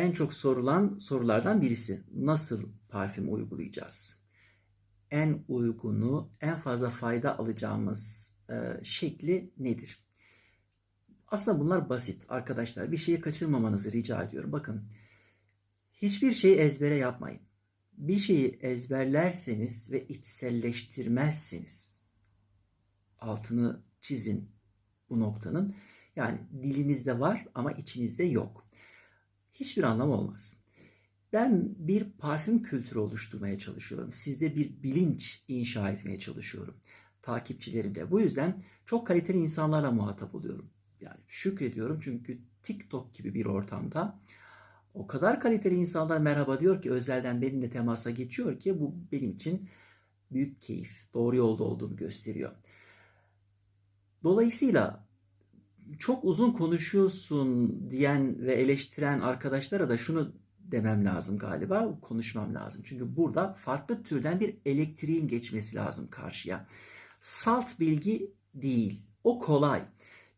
en çok sorulan sorulardan birisi. Nasıl parfüm uygulayacağız? En uygunu, en fazla fayda alacağımız e, şekli nedir? Aslında bunlar basit arkadaşlar. Bir şeyi kaçırmamanızı rica ediyorum. Bakın hiçbir şeyi ezbere yapmayın. Bir şeyi ezberlerseniz ve içselleştirmezseniz altını çizin bu noktanın. Yani dilinizde var ama içinizde yok. Hiçbir anlam olmaz. Ben bir parfüm kültürü oluşturmaya çalışıyorum. Sizde bir bilinç inşa etmeye çalışıyorum. Takipçilerimle. Bu yüzden çok kaliteli insanlarla muhatap oluyorum. Yani şükrediyorum çünkü TikTok gibi bir ortamda o kadar kaliteli insanlar merhaba diyor ki özelden benimle temasa geçiyor ki bu benim için büyük keyif. Doğru yolda olduğumu gösteriyor. Dolayısıyla çok uzun konuşuyorsun diyen ve eleştiren arkadaşlara da şunu demem lazım galiba, konuşmam lazım. Çünkü burada farklı türden bir elektriğin geçmesi lazım karşıya. Salt bilgi değil, o kolay.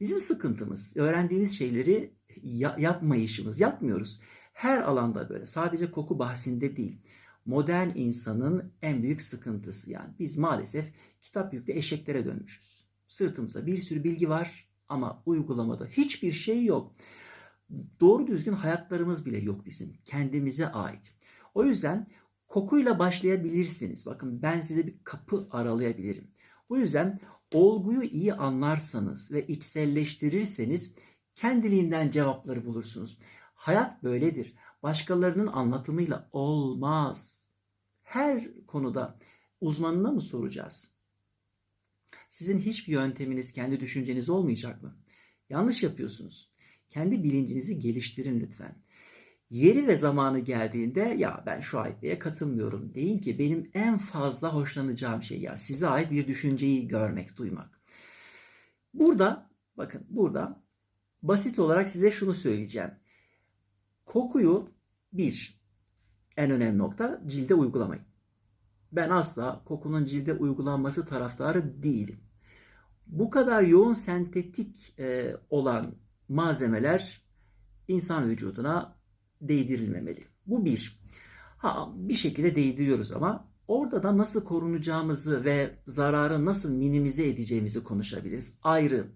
Bizim sıkıntımız öğrendiğimiz şeyleri ya- yapmayışımız, yapmıyoruz. Her alanda böyle, sadece koku bahsinde değil. Modern insanın en büyük sıkıntısı yani biz maalesef kitap yüklü eşeklere dönmüşüz. Sırtımızda bir sürü bilgi var ama uygulamada hiçbir şey yok. Doğru düzgün hayatlarımız bile yok bizim. Kendimize ait. O yüzden kokuyla başlayabilirsiniz. Bakın ben size bir kapı aralayabilirim. Bu yüzden olguyu iyi anlarsanız ve içselleştirirseniz kendiliğinden cevapları bulursunuz. Hayat böyledir. Başkalarının anlatımıyla olmaz. Her konuda uzmanına mı soracağız? Sizin hiçbir yönteminiz, kendi düşünceniz olmayacak mı? Yanlış yapıyorsunuz. Kendi bilincinizi geliştirin lütfen. Yeri ve zamanı geldiğinde ya ben şu Bey'e katılmıyorum deyin ki benim en fazla hoşlanacağım şey ya size ait bir düşünceyi görmek, duymak. Burada bakın burada basit olarak size şunu söyleyeceğim. Kokuyu bir en önemli nokta cilde uygulamayın. Ben asla kokunun cilde uygulanması taraftarı değilim. Bu kadar yoğun sentetik e, olan malzemeler insan vücuduna değdirilmemeli. Bu bir. Ha bir şekilde değdiriyoruz ama orada da nasıl korunacağımızı ve zararı nasıl minimize edeceğimizi konuşabiliriz. Ayrı.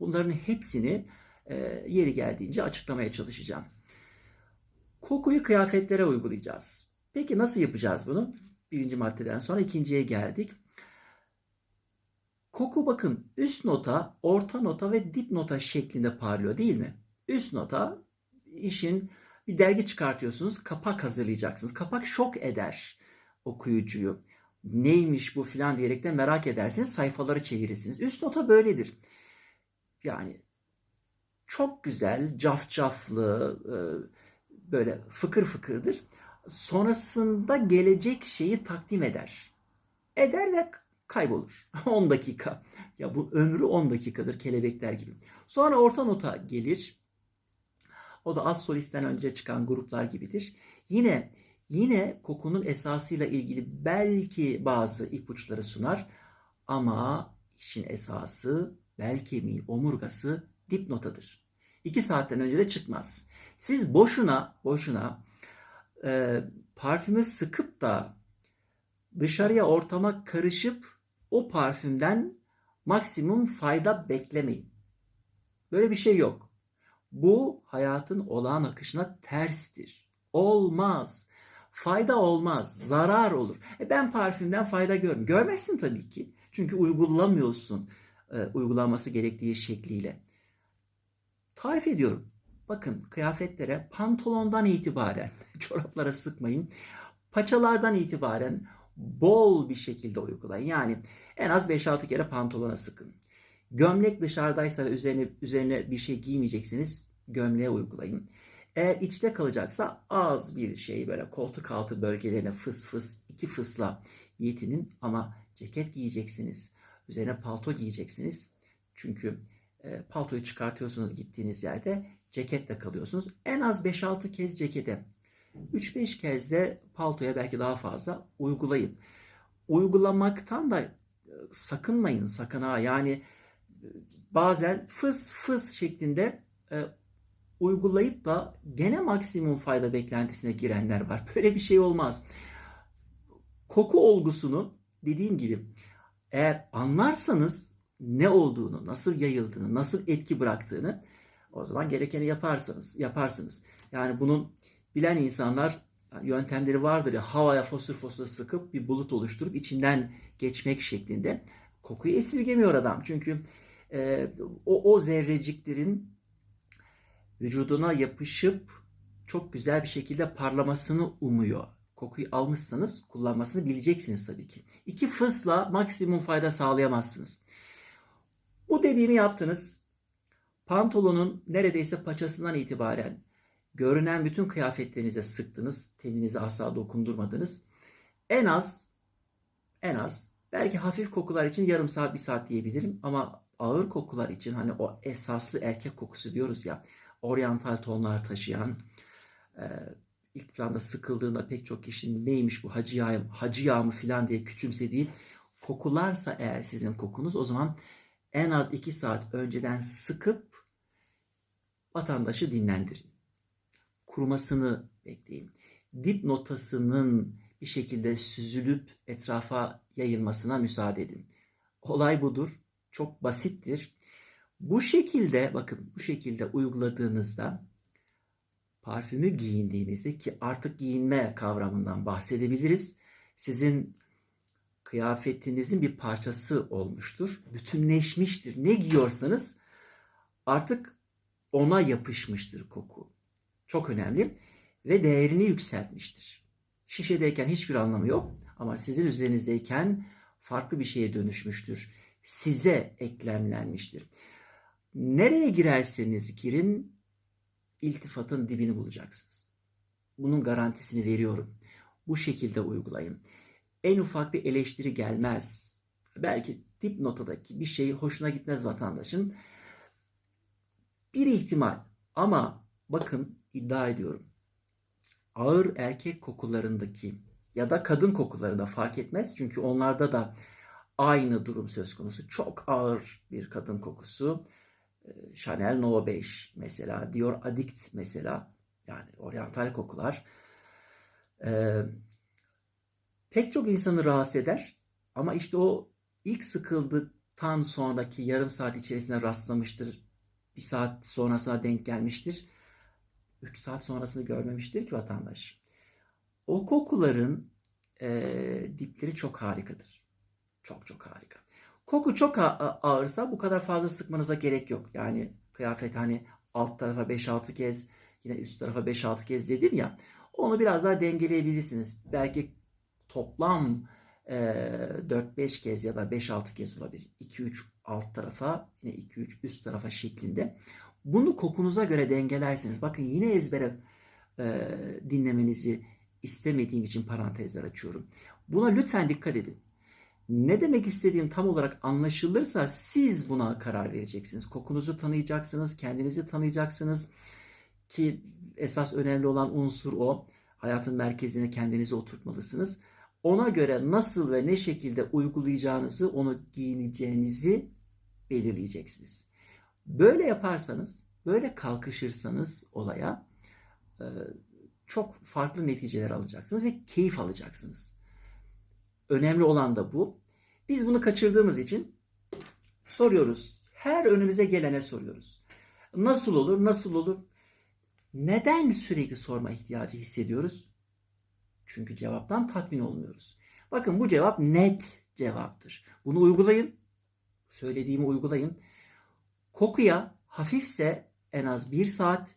Bunların hepsini e, yeri geldiğince açıklamaya çalışacağım. Kokuyu kıyafetlere uygulayacağız. Peki nasıl yapacağız bunu? Birinci maddeden sonra ikinciye geldik. Koku bakın üst nota, orta nota ve dip nota şeklinde parlıyor değil mi? Üst nota işin bir dergi çıkartıyorsunuz, kapak hazırlayacaksınız. Kapak şok eder okuyucuyu. Neymiş bu filan diyerek de merak edersiniz, sayfaları çevirirsiniz. Üst nota böyledir. Yani çok güzel, cafcaflı, e, böyle fıkır fıkırdır. Sonrasında gelecek şeyi takdim eder. Eder ve kaybolur. 10 dakika. Ya bu ömrü 10 dakikadır kelebekler gibi. Sonra orta nota gelir. O da az solisten önce çıkan gruplar gibidir. Yine yine kokunun esasıyla ilgili belki bazı ipuçları sunar ama işin esası bel kemiği, omurgası dipnotadır. İki saatten önce de çıkmaz. Siz boşuna boşuna e, parfümü sıkıp da dışarıya ortama karışıp o parfümden maksimum fayda beklemeyin. Böyle bir şey yok. Bu hayatın olağan akışına terstir. Olmaz. Fayda olmaz. Zarar olur. E ben parfümden fayda görmüyorum. Görmezsin tabii ki. Çünkü uygulamıyorsun e, uygulanması gerektiği şekliyle. Tarif ediyorum. Bakın kıyafetlere pantolondan itibaren çoraplara sıkmayın. Paçalardan itibaren bol bir şekilde uygulayın. Yani en az 5-6 kere pantolona sıkın. Gömlek dışarıdaysa ve üzerine, üzerine bir şey giymeyeceksiniz gömleğe uygulayın. Eğer içte kalacaksa az bir şey böyle koltuk altı bölgelerine fıs fıs iki fısla yetinin ama ceket giyeceksiniz. Üzerine palto giyeceksiniz. Çünkü e, paltoyu çıkartıyorsunuz gittiğiniz yerde ceketle kalıyorsunuz. En az 5-6 kez cekete 3-5 kez de paltoya belki daha fazla uygulayın. Uygulamaktan da e, sakınmayın sakın ha. Yani e, bazen fıs fıs şeklinde e, uygulayıp da gene maksimum fayda beklentisine girenler var. Böyle bir şey olmaz. Koku olgusunu dediğim gibi eğer anlarsanız ne olduğunu, nasıl yayıldığını, nasıl etki bıraktığını o zaman gerekeni yaparsanız, yaparsınız. Yani bunun bilen insanlar yöntemleri vardır ya havaya fosur fosur sıkıp bir bulut oluşturup içinden geçmek şeklinde. Kokuyu esirgemiyor adam. Çünkü e, o, o zerreciklerin vücuduna yapışıp çok güzel bir şekilde parlamasını umuyor. Kokuyu almışsanız kullanmasını bileceksiniz tabii ki. İki fısla maksimum fayda sağlayamazsınız. Bu dediğimi yaptınız. Pantolonun neredeyse paçasından itibaren görünen bütün kıyafetlerinize sıktınız. Teninize asla dokundurmadınız. En az en az belki hafif kokular için yarım saat bir saat diyebilirim ama ağır kokular için hani o esaslı erkek kokusu diyoruz ya oryantal tonlar taşıyan e, ilk planda sıkıldığında pek çok kişinin neymiş bu hacı yağı, hacı yağı mı filan diye küçümsediği kokularsa eğer sizin kokunuz o zaman en az 2 saat önceden sıkıp vatandaşı dinlendirin. Kurumasını bekleyin. Dip notasının bir şekilde süzülüp etrafa yayılmasına müsaade edin. Olay budur. Çok basittir. Bu şekilde bakın bu şekilde uyguladığınızda parfümü giyindiğinizde ki artık giyinme kavramından bahsedebiliriz. Sizin kıyafetinizin bir parçası olmuştur. Bütünleşmiştir. Ne giyiyorsanız artık ona yapışmıştır koku. Çok önemli ve değerini yükseltmiştir. Şişedeyken hiçbir anlamı yok ama sizin üzerinizdeyken farklı bir şeye dönüşmüştür. Size eklemlenmiştir. Nereye girerseniz girin iltifatın dibini bulacaksınız. Bunun garantisini veriyorum. Bu şekilde uygulayın. En ufak bir eleştiri gelmez. Belki dip notadaki bir şey hoşuna gitmez vatandaşın. Bir ihtimal ama bakın iddia ediyorum. Ağır erkek kokularındaki ya da kadın kokularında fark etmez. Çünkü onlarda da aynı durum söz konusu. Çok ağır bir kadın kokusu. Chanel No 5 mesela, Dior Addict mesela yani oryantal kokular. Ee, pek çok insanı rahatsız eder ama işte o ilk sıkıldıktan sonraki yarım saat içerisinde rastlamıştır. Bir saat sonrasına denk gelmiştir. 3 saat sonrasını görmemiştir ki vatandaş. O kokuların e, dipleri çok harikadır. Çok çok harika. Koku çok ağırsa bu kadar fazla sıkmanıza gerek yok. Yani kıyafet hani alt tarafa 5-6 kez yine üst tarafa 5-6 kez dedim ya. Onu biraz daha dengeleyebilirsiniz. Belki toplam e, 4-5 kez ya da 5-6 kez olabilir. 2-3 alt tarafa yine 2-3 üst tarafa şeklinde. Bunu kokunuza göre dengelersiniz. Bakın yine ezbere e, dinlemenizi istemediğim için parantezler açıyorum. Buna lütfen dikkat edin ne demek istediğim tam olarak anlaşılırsa siz buna karar vereceksiniz. Kokunuzu tanıyacaksınız, kendinizi tanıyacaksınız ki esas önemli olan unsur o. Hayatın merkezine kendinizi oturtmalısınız. Ona göre nasıl ve ne şekilde uygulayacağınızı, onu giyineceğinizi belirleyeceksiniz. Böyle yaparsanız, böyle kalkışırsanız olaya e, çok farklı neticeler alacaksınız ve keyif alacaksınız. Önemli olan da bu. Biz bunu kaçırdığımız için soruyoruz. Her önümüze gelene soruyoruz. Nasıl olur, nasıl olur? Neden sürekli sorma ihtiyacı hissediyoruz? Çünkü cevaptan tatmin olmuyoruz. Bakın bu cevap net cevaptır. Bunu uygulayın. Söylediğimi uygulayın. Kokuya hafifse en az bir saat,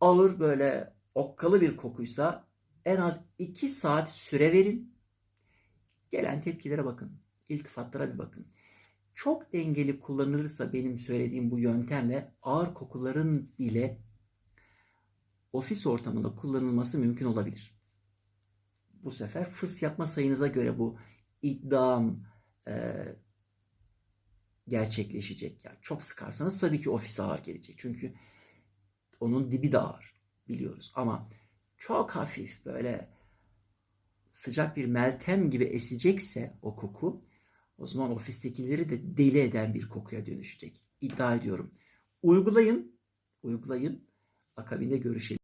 ağır böyle okkalı bir kokuysa en az iki saat süre verin. Gelen tepkilere bakın. İltifatlara bir bakın. Çok dengeli kullanılırsa benim söylediğim bu yöntemle ağır kokuların bile ofis ortamında kullanılması mümkün olabilir. Bu sefer fıs yapma sayınıza göre bu iddiam e, gerçekleşecek. Yani çok sıkarsanız tabii ki ofise ağır gelecek. Çünkü onun dibi de ağır biliyoruz. Ama çok hafif böyle sıcak bir meltem gibi esecekse o koku o zaman ofistekileri de deli eden bir kokuya dönüşecek. İddia ediyorum. Uygulayın, uygulayın. Akabinde görüşelim.